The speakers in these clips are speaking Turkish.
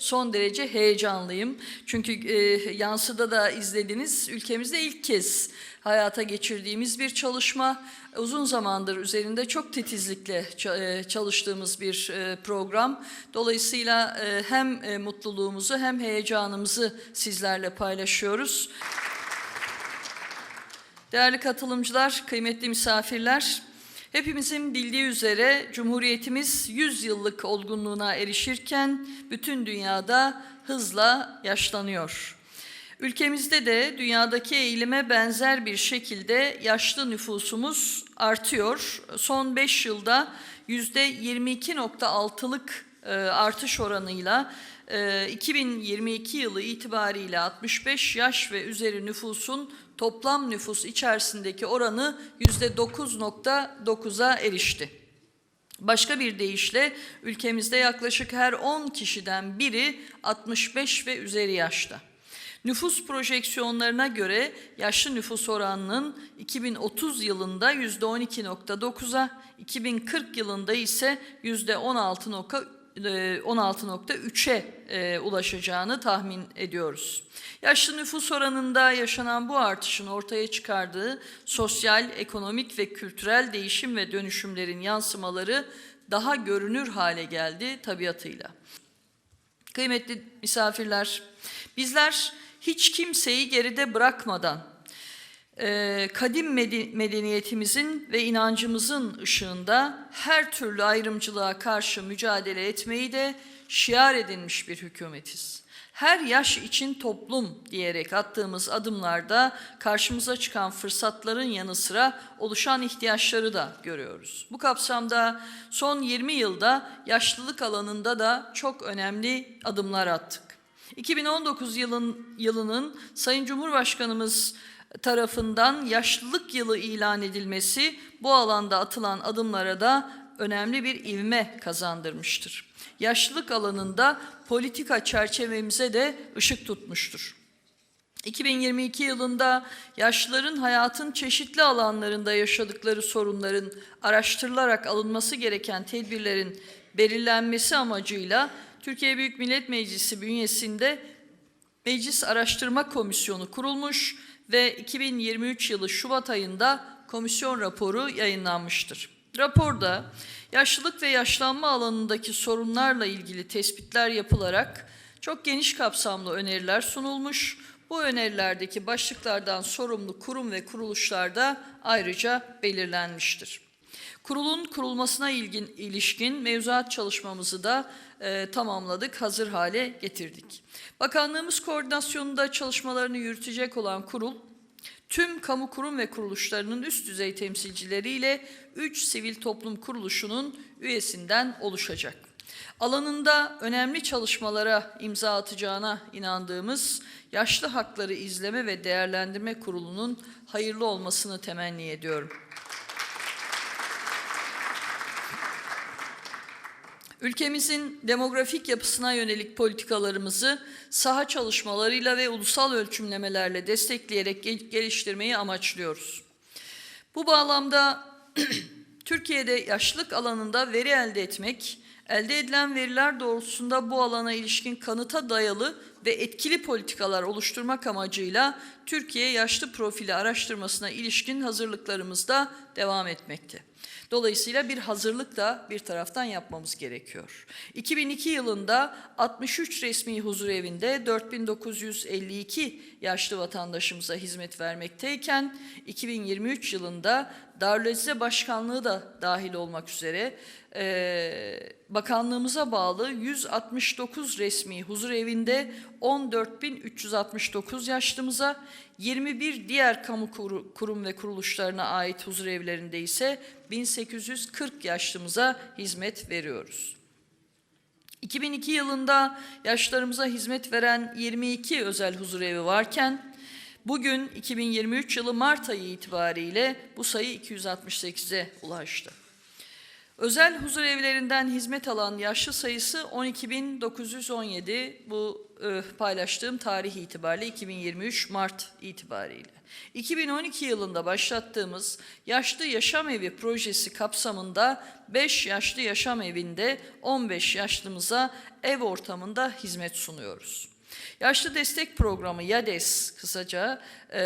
son derece heyecanlıyım. Çünkü e, yansıda da izlediniz, ülkemizde ilk kez hayata geçirdiğimiz bir çalışma. Uzun zamandır üzerinde çok titizlikle e, çalıştığımız bir e, program. Dolayısıyla e, hem mutluluğumuzu hem heyecanımızı sizlerle paylaşıyoruz. Değerli katılımcılar, kıymetli misafirler, hepimizin bildiği üzere Cumhuriyetimiz 100 yıllık olgunluğuna erişirken bütün dünyada hızla yaşlanıyor. Ülkemizde de dünyadaki eğilime benzer bir şekilde yaşlı nüfusumuz artıyor. Son 5 yılda yüzde 22.6'lık e, artış oranıyla 2022 yılı itibariyle 65 yaş ve üzeri nüfusun toplam nüfus içerisindeki oranı yüzde 9.9'a erişti. Başka bir deyişle ülkemizde yaklaşık her 10 kişiden biri 65 ve üzeri yaşta. Nüfus projeksiyonlarına göre yaşlı nüfus oranının 2030 yılında %12.9'a, 2040 yılında ise %16.3'e e, ulaşacağını tahmin ediyoruz. Yaşlı nüfus oranında yaşanan bu artışın ortaya çıkardığı sosyal, ekonomik ve kültürel değişim ve dönüşümlerin yansımaları daha görünür hale geldi tabiatıyla. Kıymetli misafirler, bizler hiç kimseyi geride bırakmadan kadim medeniyetimizin ve inancımızın ışığında her türlü ayrımcılığa karşı mücadele etmeyi de şiar edinmiş bir hükümetiz. Her yaş için toplum diyerek attığımız adımlarda karşımıza çıkan fırsatların yanı sıra oluşan ihtiyaçları da görüyoruz. Bu kapsamda son 20 yılda yaşlılık alanında da çok önemli adımlar attık. 2019 yılın, yılının Sayın Cumhurbaşkanımız tarafından yaşlılık yılı ilan edilmesi bu alanda atılan adımlara da önemli bir ivme kazandırmıştır. Yaşlılık alanında politika çerçevemize de ışık tutmuştur. 2022 yılında yaşlıların hayatın çeşitli alanlarında yaşadıkları sorunların araştırılarak alınması gereken tedbirlerin belirlenmesi amacıyla Türkiye Büyük Millet Meclisi bünyesinde Meclis Araştırma Komisyonu kurulmuş ve 2023 yılı Şubat ayında komisyon raporu yayınlanmıştır. Raporda yaşlılık ve yaşlanma alanındaki sorunlarla ilgili tespitler yapılarak çok geniş kapsamlı öneriler sunulmuş. Bu önerilerdeki başlıklardan sorumlu kurum ve kuruluşlarda ayrıca belirlenmiştir. Kurulun kurulmasına ilgin, ilişkin mevzuat çalışmamızı da e, tamamladık, hazır hale getirdik. Bakanlığımız koordinasyonunda çalışmalarını yürütecek olan kurul, tüm kamu kurum ve kuruluşlarının üst düzey temsilcileriyle 3 sivil toplum kuruluşunun üyesinden oluşacak. Alanında önemli çalışmalara imza atacağına inandığımız Yaşlı Hakları İzleme ve Değerlendirme Kurulu'nun hayırlı olmasını temenni ediyorum. Ülkemizin demografik yapısına yönelik politikalarımızı saha çalışmalarıyla ve ulusal ölçümlemelerle destekleyerek gel- geliştirmeyi amaçlıyoruz. Bu bağlamda Türkiye'de yaşlılık alanında veri elde etmek, elde edilen veriler doğrultusunda bu alana ilişkin kanıta dayalı ve etkili politikalar oluşturmak amacıyla Türkiye Yaşlı Profili araştırmasına ilişkin hazırlıklarımız da devam etmekte. Dolayısıyla bir hazırlık da bir taraftan yapmamız gerekiyor. 2002 yılında 63 resmi huzur evinde 4952 yaşlı vatandaşımıza hizmet vermekteyken 2023 yılında Darülezze Başkanlığı da dahil olmak üzere e, bakanlığımıza bağlı 169 resmi huzur evinde 14.369 yaşlımıza, 21 diğer kamu kuru- kurum ve kuruluşlarına ait huzur evlerinde ise 1840 yaşlımıza hizmet veriyoruz. 2002 yılında yaşlarımıza hizmet veren 22 özel huzurevi varken bugün 2023 yılı Mart ayı itibariyle bu sayı 268'e ulaştı. Özel huzur evlerinden hizmet alan yaşlı sayısı 12.917 bu e, paylaştığım tarih itibariyle 2023 Mart itibariyle. 2012 yılında başlattığımız Yaşlı Yaşam Evi projesi kapsamında 5 yaşlı yaşam evinde 15 yaşlımıza ev ortamında hizmet sunuyoruz. Yaşlı Destek Programı YADES kısaca e,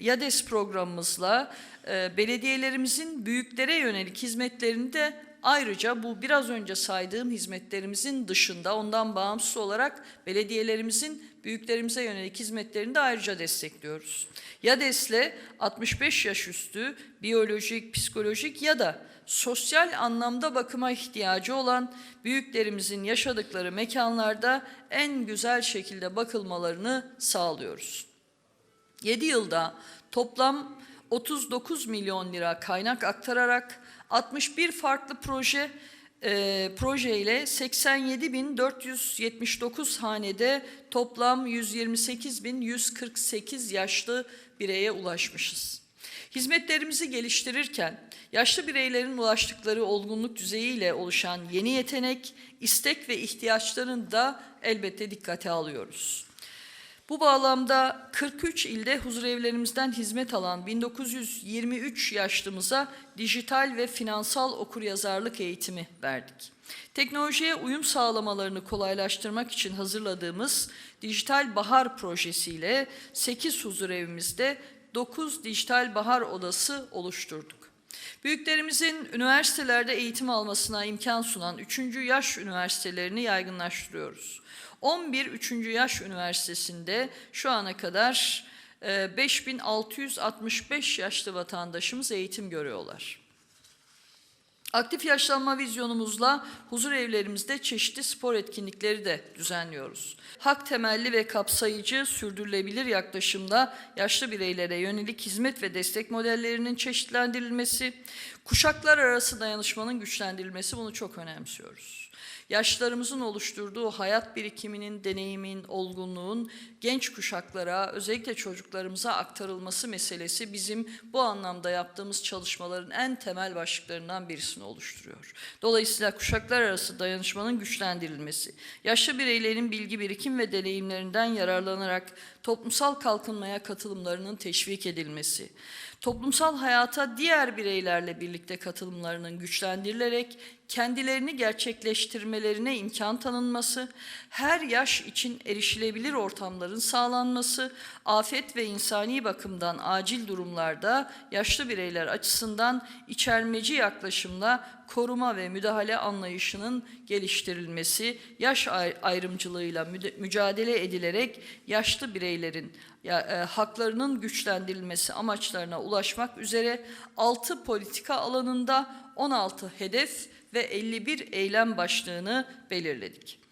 YADES programımızla e, belediyelerimizin büyüklere yönelik hizmetlerini de ayrıca bu biraz önce saydığım hizmetlerimizin dışında ondan bağımsız olarak belediyelerimizin büyüklerimize yönelik hizmetlerini de ayrıca destekliyoruz. YADES'le 65 yaş üstü biyolojik, psikolojik ya da sosyal anlamda bakıma ihtiyacı olan büyüklerimizin yaşadıkları mekanlarda en güzel şekilde bakılmalarını sağlıyoruz. 7 yılda toplam 39 milyon lira kaynak aktararak 61 farklı proje e, projeyle 87.479 hanede toplam 128.148 yaşlı bireye ulaşmışız. Hizmetlerimizi geliştirirken yaşlı bireylerin ulaştıkları olgunluk düzeyiyle oluşan yeni yetenek, istek ve ihtiyaçlarını da elbette dikkate alıyoruz. Bu bağlamda 43 ilde huzurevlerimizden hizmet alan 1923 yaşlımıza dijital ve finansal okuryazarlık eğitimi verdik. Teknolojiye uyum sağlamalarını kolaylaştırmak için hazırladığımız Dijital Bahar projesiyle 8 huzurevimizde 9 dijital bahar odası oluşturduk. Büyüklerimizin üniversitelerde eğitim almasına imkan sunan 3. yaş üniversitelerini yaygınlaştırıyoruz. 11 3. yaş üniversitesinde şu ana kadar e, 5665 yaşlı vatandaşımız eğitim görüyorlar. Aktif yaşlanma vizyonumuzla huzur evlerimizde çeşitli spor etkinlikleri de düzenliyoruz. Hak temelli ve kapsayıcı, sürdürülebilir yaklaşımla yaşlı bireylere yönelik hizmet ve destek modellerinin çeşitlendirilmesi, kuşaklar arası dayanışmanın güçlendirilmesi bunu çok önemsiyoruz. Yaşlarımızın oluşturduğu hayat birikiminin, deneyimin, olgunluğun genç kuşaklara, özellikle çocuklarımıza aktarılması meselesi bizim bu anlamda yaptığımız çalışmaların en temel başlıklarından birisini oluşturuyor. Dolayısıyla kuşaklar arası dayanışmanın güçlendirilmesi, yaşlı bireylerin bilgi birikim ve deneyimlerinden yararlanarak toplumsal kalkınmaya katılımlarının teşvik edilmesi, toplumsal hayata diğer bireylerle birlikte katılımlarının güçlendirilerek kendilerini gerçekleştirmelerine imkan tanınması, her yaş için erişilebilir ortamların sağlanması, afet ve insani bakımdan acil durumlarda yaşlı bireyler açısından içermeci yaklaşımla koruma ve müdahale anlayışının geliştirilmesi, yaş ayrımcılığıyla mücadele edilerek yaşlı bireylerin e, haklarının güçlendirilmesi amaçlarına ulaşmak üzere 6 politika alanında 16 hedef ve 51 eylem başlığını belirledik.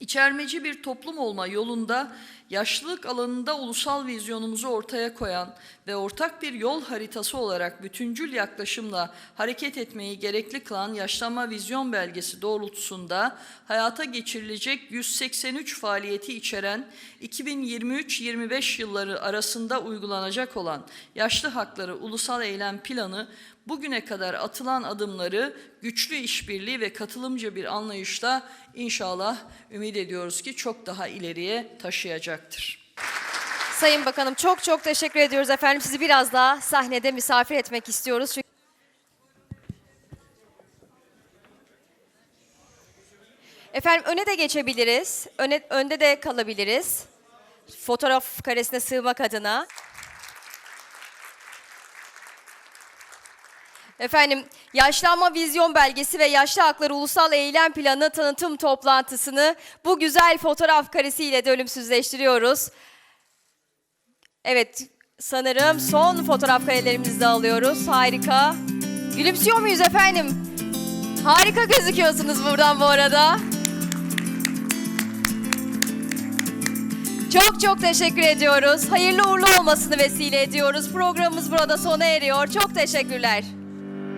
İçermeci bir toplum olma yolunda yaşlılık alanında ulusal vizyonumuzu ortaya koyan ve ortak bir yol haritası olarak bütüncül yaklaşımla hareket etmeyi gerekli kılan yaşlanma vizyon belgesi doğrultusunda hayata geçirilecek 183 faaliyeti içeren 2023-25 yılları arasında uygulanacak olan yaşlı hakları ulusal eylem planı bugüne kadar atılan adımları güçlü işbirliği ve katılımcı bir anlayışla inşallah ümit ediyoruz ki çok daha ileriye taşıyacaktır. Sayın Bakanım çok çok teşekkür ediyoruz efendim. Sizi biraz daha sahnede misafir etmek istiyoruz. Çünkü Efendim öne de geçebiliriz. Öne, önde de kalabiliriz. Fotoğraf karesine sığmak adına. Efendim Yaşlanma Vizyon Belgesi ve Yaşlı Hakları Ulusal Eylem Planı tanıtım toplantısını bu güzel fotoğraf karesiyle de ölümsüzleştiriyoruz. Evet sanırım son fotoğraf karelerimizi de alıyoruz. Harika. Gülümsüyor muyuz efendim? Harika gözüküyorsunuz buradan bu arada. Çok çok teşekkür ediyoruz. Hayırlı uğurlu olmasını vesile ediyoruz. Programımız burada sona eriyor. Çok teşekkürler.